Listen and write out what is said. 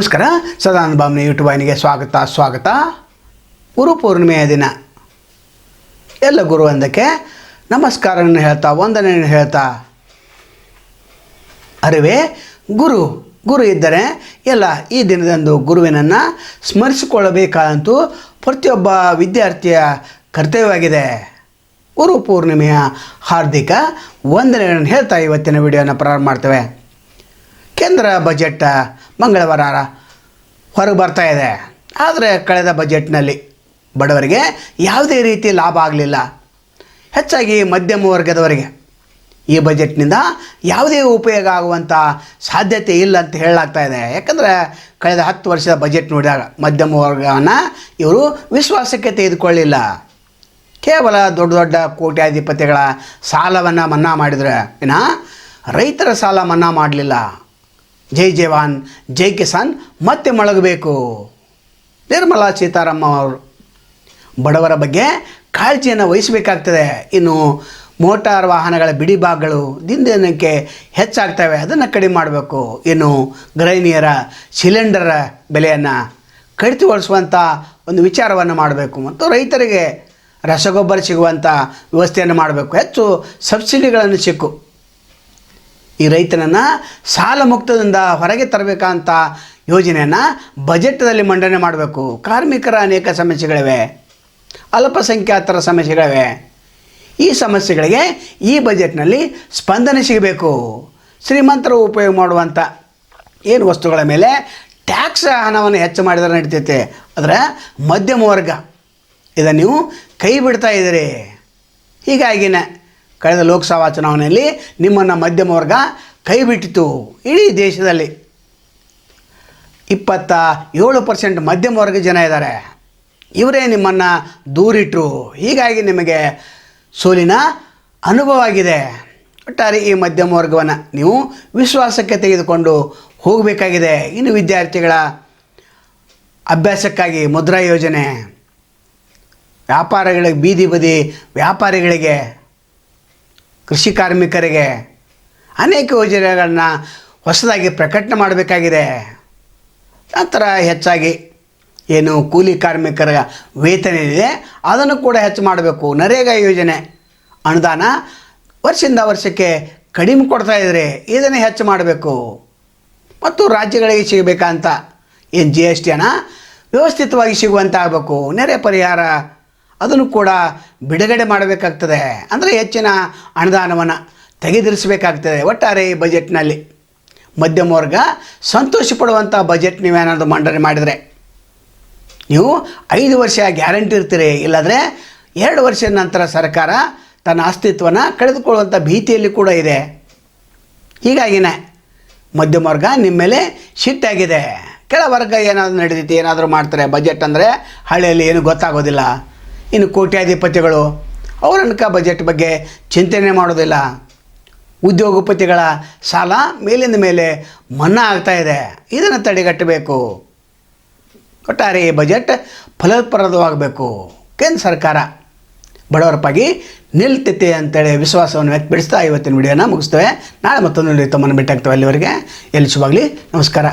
ನಮಸ್ಕಾರ. ಸದಾನಂದ ಯೂಟ್ಯೂಬ್ ವಾಹಿನಿಗೆ ಸ್ವಾಗತ ಸ್ವಾಗತ. ಗುರು ಪೂರ್ಣಿಮೆಯ ದಿನ. ಎಲ್ಲ ಗುರು ಒಂದಕ್ಕೆ ನಮಸ್ಕಾರವನ್ನು ಹೇಳ್ತಾ, ವಂದನೆಯನ್ನು ಹೇಳ್ತಾ. ಅರಿವೇ, ಗುರು ಗುರು ಇದ್ದರೆ ಎಲ್ಲ ಈ ದಿನದಂದು ಗುರುವಿನನ್ನು ಸ್ಮರಿಸಿಕೊಳ್ಳಬೇಕಾದಂತೂ ಪ್ರತಿಯೊಬ್ಬ ವಿದ್ಯಾರ್ಥಿಯ ಕರ್ತವ್ಯವಾಗಿದೆ. ಗುರು ಪೂರ್ಣಿಮೆಯ ಹಾರ್ದಿಕ ವಂದನೆಗಳನ್ನು ಹೇಳ್ತಾ ಇವತ್ತಿನ ವಿಡಿಯೋನ ಪ್ರಾರಂಭ ಮಾಡ್ತೇವೆ. ಕೇಂದ್ರ ಬಜೆಟ್ ಮಂಗಳವಾರ ಹೊರಗೆ ಬರ್ತಾ ಇದೆ. ಆದರೆ ಕಳೆದ ಬಜೆಟ್ನಲ್ಲಿ ಬಡವರಿಗೆ ಯಾವುದೇ ರೀತಿ ಲಾಭ ಆಗಲಿಲ್ಲ. ಹೆಚ್ಚಾಗಿ ಮಧ್ಯಮ ವರ್ಗದವರಿಗೆ. ಈ ಬಜೆಟ್ನಿಂದ ಯಾವುದೇ ಉಪಯೋಗ ಆಗುವಂಥ ಸಾಧ್ಯತೆ ಇಲ್ಲ ಅಂತ ಹೇಳಲಾಗ್ತಾ ಇದೆ. ಯಾಕಂದರೆ ಕಳೆದ ಹತ್ತು ವರ್ಷದ ಬಜೆಟ್ ನೋಡಿದಾಗ ಮಧ್ಯಮ ವರ್ಗವನ್ನು ಇವರು ವಿಶ್ವಾಸಕ್ಕೆ ತೆಗೆದುಕೊಳ್ಳಿಲ್ಲ. ಕೇವಲ ದೊಡ್ಡ ದೊಡ್ಡ ಕೋಟ್ಯಾಧಿಪತಿಗಳ ಸಾಲವನ್ನು ಮನ್ನಾ ಮಾಡಿದರೆ ಇನ್ನು ರೈತರ ಸಾಲ ಮನ್ನಾ ಮಾಡಲಿಲ್ಲ. ಜೈ ಜವಾನ್, ಜೈ ಕಿಸಾನ್, ಮತ್ತೆ ಮೊಳಗಬೇಕು ನಿರ್ಮಲಾ ಸೀತಾರಾಮ ಅವರು. ಬಡವರ ಬಗ್ಗೆ ಕಾಳಜಿಯನ್ನು ವಹಿಸಬೇಕಾಗ್ತದೆ. ಇನ್ನು ಮೋಟಾರ್ ವಾಹನಗಳ ಬಿಡಿಭಾಗಗಳು ದಿನದಿನಕ್ಕೆ ಹೆಚ್ಚಾಗ್ತವೆ. ಅದನ್ನು ಕಡಿಮೆ ಮಾಡಬೇಕು. ಇನ್ನು ಗೃಹಿಣಿಯರ ಸಿಲಿಂಡರ್ ಬೆಲೆಯನ್ನು ಕಡಿತಗೊಳಿಸುವಂಥ ಒಂದು ವಿಚಾರವನ್ನು ಮಾಡಬೇಕು. ಮತ್ತು ರೈತರಿಗೆ ರಸಗೊಬ್ಬರ ಸಿಗುವಂಥ ವ್ಯವಸ್ಥೆಯನ್ನು ಮಾಡಬೇಕು. ಹೆಚ್ಚು ಸಬ್ಸಿಡಿಗಳನ್ನು ಸಿಕ್ಕು. ಈ ರೈತನನ್ನು ಸಾಲ ಮುಕ್ತದಿಂದ ಹೊರಗೆ ತರಬೇಕಂತ ಯೋಜನೆಯನ್ನು ಬಜೆಟ್ನಲ್ಲಿ ಮಂಡನೆ ಮಾಡಬೇಕು. ಕಾರ್ಮಿಕರ ಅನೇಕ ಸಮಸ್ಯೆಗಳಿವೆ. ಅಲ್ಪಸಂಖ್ಯಾತರ ಸಮಸ್ಯೆಗಳಿವೆ. ಈ ಸಮಸ್ಯೆಗಳಿಗೆ ಈ ಬಜೆಟ್ನಲ್ಲಿ ಸ್ಪಂದನೆ ಸಿಗಬೇಕು. ಶ್ರೀಮಂತರು ಉಪಯೋಗ ಮಾಡುವಂಥ ಏನು ವಸ್ತುಗಳ ಮೇಲೆ ಟ್ಯಾಕ್ಸ್ ಹಣವನ್ನು ಹೆಚ್ಚು ಮಾಡಿದರೆ ನಡೀತೈತೆ. ಆದರೆ ಮಧ್ಯಮ ವರ್ಗ, ಇದನ್ನು ನೀವು ಕೈ ಬಿಡ್ತಾ ಇದ್ದೀರಿ. ಹೀಗಾಗಿನೇ ಕಳೆದ ಲೋಕಸಭಾ ಚುನಾವಣೆಯಲ್ಲಿ ನಿಮ್ಮನ್ನು ಮಧ್ಯಮ ವರ್ಗ ಕೈ ಬಿಟ್ಟಿತು ಇಡೀ ದೇಶದಲ್ಲಿ. ಇಪ್ಪತ್ತ ಏಳು ಪರ್ಸೆಂಟ್ ಮಧ್ಯಮ ವರ್ಗ ಜನ ಇದ್ದಾರೆ. ಇವರೇ ನಿಮ್ಮನ್ನು ದೂರಿಟ್ಟರು ಹೀಗಾಗಿ ನಿಮಗೆ ಸೋಲಿನ ಅನುಭವ ಆಗಿದೆ ಒಟ್ಟಾರೆ ಈ ಮಧ್ಯಮ ವರ್ಗವನ್ನು ನೀವು ವಿಶ್ವಾಸಕ್ಕೆ ತೆಗೆದುಕೊಂಡು ಹೋಗಬೇಕಾಗಿದೆ. ಇನ್ನು ವಿದ್ಯಾರ್ಥಿಗಳ ಅಭ್ಯಾಸಕ್ಕಾಗಿ ಮುದ್ರಾ ಯೋಜನೆ, ವ್ಯಾಪಾರಗಳಿಗೆ ಬೀದಿ ಬದಿ ವ್ಯಾಪಾರಿಗಳಿಗೆ ಕೃಷಿ ಕಾರ್ಮಿಕರಿಗೆ ಅನೇಕ ಯೋಜನೆಗಳನ್ನ ಹೊಸದಾಗಿ ಪ್ರಕಟಣೆ ಮಾಡಬೇಕಾಗಿದೆ. ನಂತರ ಹೆಚ್ಚಾಗಿ ಏನು ಕೂಲಿ ಕಾರ್ಮಿಕರ ವೇತನ ಇದೆ ಅದನ್ನು ಕೂಡ ಹೆಚ್ಚು ಮಾಡಬೇಕು. ನರೇಗಾ ಯೋಜನೆ ಅನುದಾನ ವರ್ಷದಿಂದ ವರ್ಷಕ್ಕೆ ಕಡಿಮೆ ಕೊಡ್ತಾ ಇದ್ದರೆ ಇದನ್ನು ಹೆಚ್ಚು ಮಾಡಬೇಕು. ಮತ್ತು ರಾಜ್ಯಗಳಿಗೆ ಸಿಗಬೇಕಂತ ಏನು ಜಿ ಎಸ್ ಟಿ ವ್ಯವಸ್ಥಿತವಾಗಿ ಸಿಗುವಂತಾಗಬೇಕು. ನೆರೆ ಪರಿಹಾರ ಅದನ್ನು ಕೂಡ ಬಿಡುಗಡೆ ಮಾಡಬೇಕಾಗ್ತದೆ. ಅಂದರೆ ಹೆಚ್ಚಿನ ಅನುದಾನವನ್ನು ತೆಗೆದಿರಿಸಬೇಕಾಗ್ತದೆ. ಒಟ್ಟಾರೆ ಈ ಬಜೆಟ್ನಲ್ಲಿ ಮಧ್ಯಮ ವರ್ಗ ಸಂತೋಷ ಪಡುವಂಥ ಬಜೆಟ್ ನೀವೇನಾದರೂ ಮಂಡನೆ ಮಾಡಿದರೆ, ನೀವು ಐದು ವರ್ಷ ಗ್ಯಾರಂಟಿ ಇರ್ತೀರಿ. ಇಲ್ಲಾಂದರೆ ಎರಡು ವರ್ಷದ ನಂತರ ಸರ್ಕಾರ ತನ್ನ ಅಸ್ತಿತ್ವನ ಕಳೆದುಕೊಳ್ಳುವಂಥ ಭೀತಿಯಲ್ಲಿ ಕೂಡ ಇದೆ. ಹೀಗಾಗಿನೇ ಮಧ್ಯಮ ವರ್ಗ ನಿಮ್ಮ ಮೇಲೆ ಶಿಟ್ಟಾಗಿದೆ. ಕೆಳ ವರ್ಗ ಏನಾದರೂ ನಡೀತೈತಿ ಏನಾದರೂ ಮಾಡ್ತಾರೆ. ಬಜೆಟ್ ಅಂದರೆ ಹಳ್ಳಿಯಲ್ಲಿ ಏನು ಗೊತ್ತಾಗೋದಿಲ್ಲ. ಇನ್ನು ಕೋಟ್ಯಾಧಿಪತಿಗಳು ಅವರನ್ಕ ಬಜೆಟ್ ಬಗ್ಗೆ ಚಿಂತನೆ ಮಾಡೋದಿಲ್ಲ. ಉದ್ಯೋಗಪತಿಗಳ ಸಾಲ ಮೇಲಿಂದ ಮೇಲೆ ಮನ್ನಾ ಆಗ್ತಾ ಇದೆ. ಇದನ್ನು ತಡೆಗಟ್ಟಬೇಕು. ಒಟ್ಟಾರೆ ಈ ಬಜೆಟ್ ಫಲಪ್ರದವಾಗಬೇಕು. ಕೇಂದ್ರ ಸರ್ಕಾರ ಬಡವರ ಪಾಗಿ ನಿಲ್ತೈತೆ ಅಂತೇಳಿ ವಿಶ್ವಾಸವನ್ನು ವ್ಯಕ್ತಪಡಿಸ್ತಾ ಇವತ್ತಿನ ವಿಡಿಯೋನ ಮುಗಿಸ್ತೇವೆ. ನಾಳೆ ಮತ್ತೊಂದು ತಮ್ಮನ್ನು ಭೇಟಿ ಆಗ್ತೇವೆ ಅಲ್ಲಿವರೆಗೆ ಎಲ್ಲಿ ಶುಭಾಗಲಿ ನಮಸ್ಕಾರ.